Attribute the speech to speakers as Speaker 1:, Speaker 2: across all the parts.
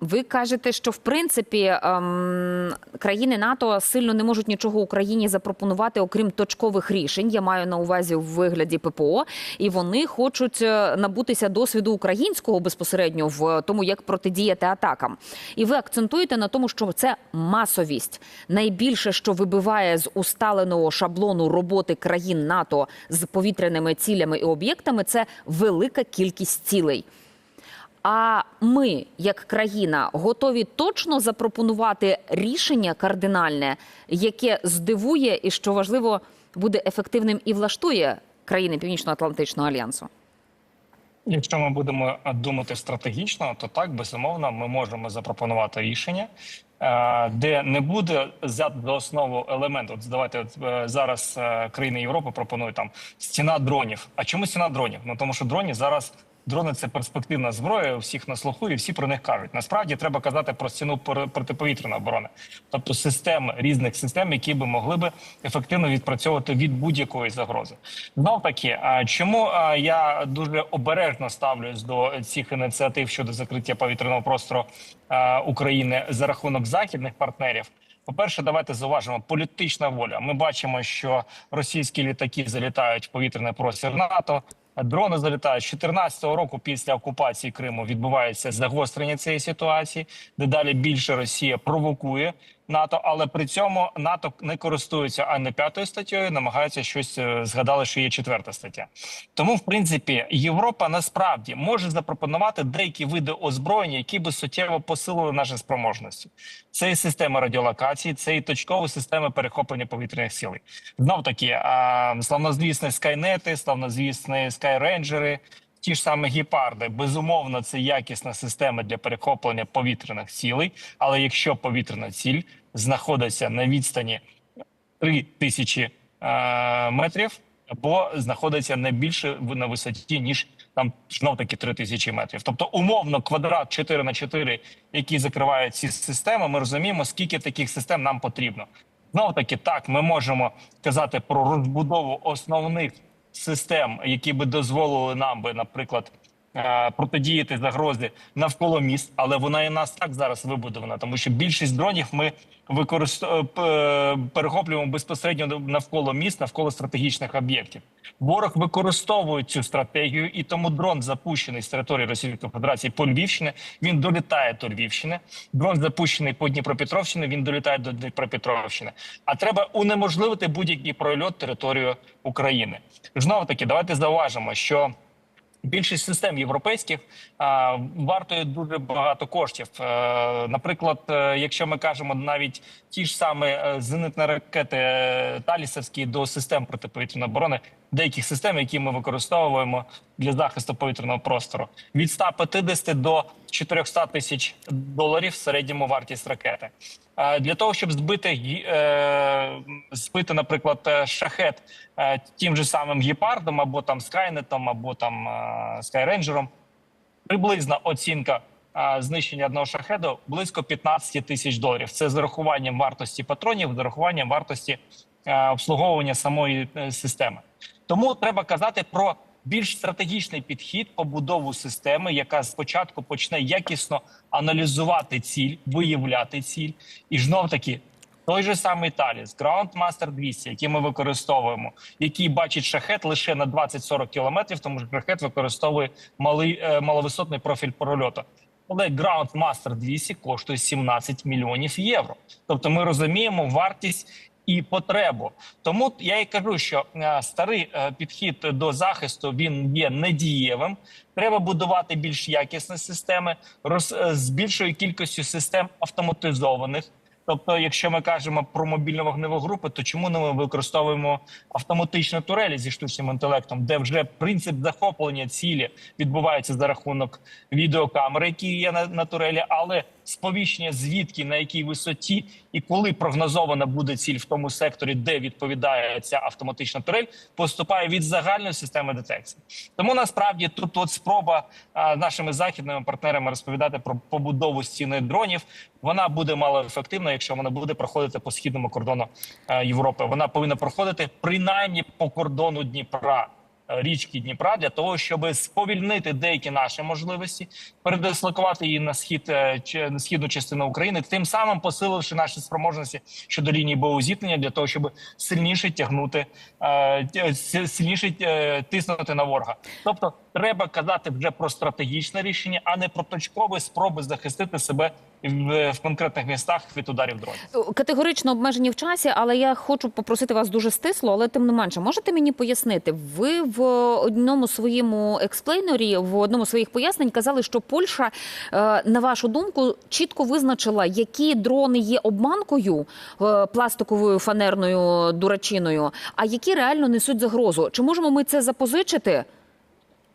Speaker 1: Ви кажете, що в принципі ем, країни НАТО сильно не можуть нічого Україні запропонувати, окрім точкових рішень. Я маю на увазі в вигляді ППО, і вони хочуть е, набутися досвіду українського безпосередньо в тому, як протидіяти атакам. І ви акцентуєте на тому, що це масовість. Найбільше, що вибиває з усталеного шаблону роботи країн НАТО з повітряними цілями і об'єктами, це велика кількість цілей. А ми, як країна, готові точно запропонувати рішення кардинальне, яке здивує і що важливо буде ефективним і влаштує країни Північно-Атлантичного альянсу.
Speaker 2: Якщо ми будемо думати стратегічно, то так безумовно ми можемо запропонувати рішення, е, де не буде взяти до основу елемент. От давайте от, е, зараз е, країни Європи пропонують там стіна дронів. А чому стіна дронів? Ну тому що дроні зараз. Дрони це перспективна зброя, всіх на слуху, і всі про них кажуть. Насправді треба казати про стіну протиповітряної оборони, тобто систем різних систем, які би могли би ефективно відпрацьовувати від будь-якої загрози. Знов таки, чому я дуже обережно ставлюсь до цих ініціатив щодо закриття повітряного простору України за рахунок західних партнерів? По-перше, давайте зауважимо політична воля. Ми бачимо, що російські літаки залітають в повітряний простір НАТО. Дрони залітають з 2014 року після окупації Криму. Відбувається загострення цієї ситуації, дедалі більше Росія провокує НАТО, але при цьому НАТО не користується ані п'ятою статтєю, намагається щось е, згадали, що є четверта стаття. Тому, в принципі, Європа насправді може запропонувати деякі види озброєння, які би суттєво посилили наші спроможності. Це і система радіолокації, це і точкові системи перехоплення повітряних сил. Знов таки, славнозвісні скайнети, славнозвісні скайрейнджери, ті ж самі гепарди. Безумовно, це якісна система для перехоплення повітряних цілей. Але якщо повітряна ціль знаходиться на відстані 3 тисячі е, метрів, або знаходиться не більше на висоті, ніж там знов таки 3 тисячі метрів. Тобто, умовно, квадрат 4 на 4, який закриває ці системи, ми розуміємо, скільки таких систем нам потрібно. Знов таки, так, ми можемо казати про розбудову основних систем, які би дозволили нам би, наприклад, протидіяти загрозі навколо міст, але вона і нас так зараз вибудована, тому що більшість дронів ми використовуємо перехоплюємо безпосередньо навколо міст, навколо стратегічних об'єктів. Ворог використовує цю стратегію, і тому дрон запущений з території Російської Федерації по Львівщини. Він долітає до Львівщини. Дрон запущений по Дніпропетровщині. Він долітає до Дніпропетровщини. А треба унеможливити будь-який прольот територію України. Знову таки, давайте зауважимо, що. Більшість систем європейських а, вартує дуже багато коштів. А, наприклад, е, якщо ми кажемо навіть ті ж самі е, зенитні ракети е, Талісовські до систем протиповітряної оборони, деяких систем, які ми використовуємо для захисту повітряного простору, від 150 до 400 тисяч доларів в середньому вартість ракети. Е, Для того щоб збити е, збити, наприклад, е, шахет тим же самим гепардом, або там скайнетом, або там скайрейнджером, приблизна оцінка знищення одного шахеду близько 15 тисяч доларів. Це з урахуванням вартості патронів, з урахуванням вартості обслуговування самої системи. Тому треба казати про більш стратегічний підхід побудову системи, яка спочатку почне якісно аналізувати ціль, виявляти ціль, і знов таки. Той же самий Таліс, Groundmaster 200, який ми використовуємо, який бачить шахет лише на 20-40 кілометрів, тому що шахет використовує малий е, маловисотний профіль прольоту. Але Groundmaster 200 коштує 17 мільйонів євро. Тобто ми розуміємо вартість і потребу. Тому я і кажу, що е, старий е, підхід до захисту він є недієвим. Треба будувати більш якісні системи роз, е, з більшою кількістю систем автоматизованих. Тобто, якщо ми кажемо про мобільну вогневу групу, то чому не ми використовуємо автоматичні турелі зі штучним інтелектом, де вже принцип захоплення цілі відбувається за рахунок відеокамери, які є на, на турелі, але сповіщення звідки на якій висоті і коли прогнозована буде ціль в тому секторі, де відповідає ця автоматична турель, поступає від загальної системи детекції. Тому насправді тут от спроба а, нашими західними партнерами розповідати про побудову стіни дронів. Вона буде малоефективна, якщо вона буде проходити по східному кордону е, Європи. Вона повинна проходити принаймні по кордону Дніпра. Річки Дніпра для того, щоб сповільнити деякі наші можливості, передислокувати її на схід е, на східну частину України, тим самим посиливши наші спроможності щодо лінії боєзіткнення для того, щоб сильніше тягнути е, сильніше е, тиснути на ворога. Тобто, треба казати вже про стратегічне рішення, а не про точкові спроби захистити себе в, в конкретних містах від ударів дронів.
Speaker 1: Категорично обмежені в часі, але я хочу попросити вас дуже стисло, але тим не менше, можете мені пояснити? Ви в одному своєму експлейнері, в одному своїх пояснень казали, що Польща, е, на вашу думку, чітко визначила, які дрони є обманкою е, пластиковою фанерною дурачиною, а які реально несуть загрозу. Чи можемо ми це запозичити?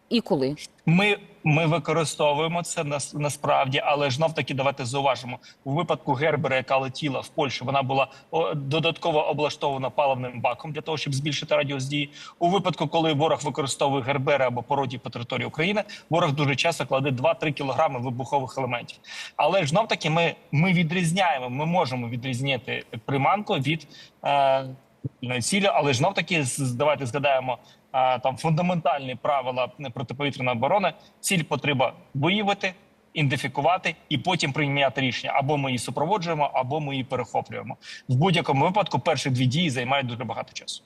Speaker 1: І коли?
Speaker 2: Ми, ми використовуємо це нас, насправді, але ж таки давайте зауважимо у випадку Гербера, яка летіла в Польщу, вона була додатково облаштована паливним баком для того, щоб збільшити радіус дії. У випадку, коли ворог використовує Гербери або пародії по території України, ворог дуже часто кладе 2-3 кілограми вибухових елементів. Але ж таки ми, ми відрізняємо, ми можемо відрізняти приманку від е, цілі, але ж таки давайте згадаємо а, там фундаментальні правила протиповітряної оборони. Ціль потрібно виявити, ідентифікувати і потім прийняти рішення. Або ми її супроводжуємо, або ми її перехоплюємо. В будь-якому випадку перші дві дії займають дуже багато часу.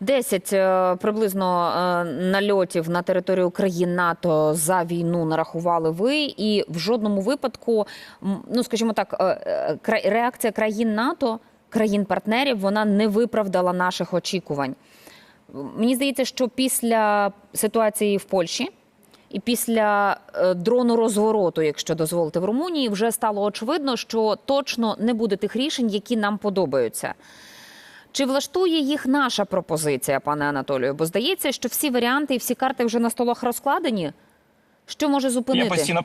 Speaker 1: 10 е, приблизно е, нальотів на територію країн НАТО за війну нарахували ви, і в жодному випадку, ну скажімо так, е, е, реакція країн НАТО, країн-партнерів, вона не виправдала наших очікувань. Мені здається, що після ситуації в Польщі і після е, дрону розвороту, якщо дозволите, в Румунії, вже стало очевидно, що точно не буде тих рішень, які нам подобаються. Чи влаштує їх наша пропозиція, пане Анатолію? Бо здається, що всі варіанти і всі карти вже на столах розкладені. Що може зупинити?
Speaker 2: Я постійно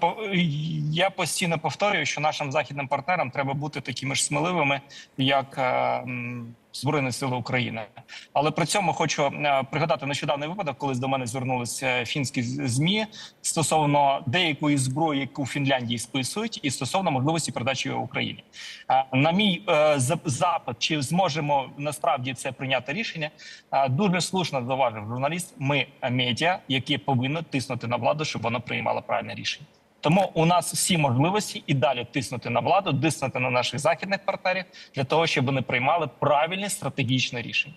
Speaker 2: я постійно повторюю, що нашим західним партнерам треба бути такими ж сміливими, як е, Збройні Сили України. Але при цьому хочу е, пригадати нещодавний випадок, коли до мене звернулися фінські змі стосовно деякої зброї, яку Фінляндії списують, і стосовно можливості передачі Україні. Е, На мій е, запит, чи зможемо насправді це прийняти рішення, е, дуже слушно зауважив журналіст. Ми е, медіа, які повинні тиснути на владу, щоб вона приймала правильне рішення. Тому у нас всі можливості і далі тиснути на владу, тиснути на наших західних партнерів для того, щоб вони приймали правильні стратегічні рішення.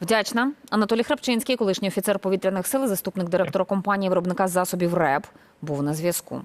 Speaker 1: Вдячна. Анатолій Храпчинський, колишній офіцер повітряних сил, заступник директора компанії виробника засобів РЕП, був на зв'язку.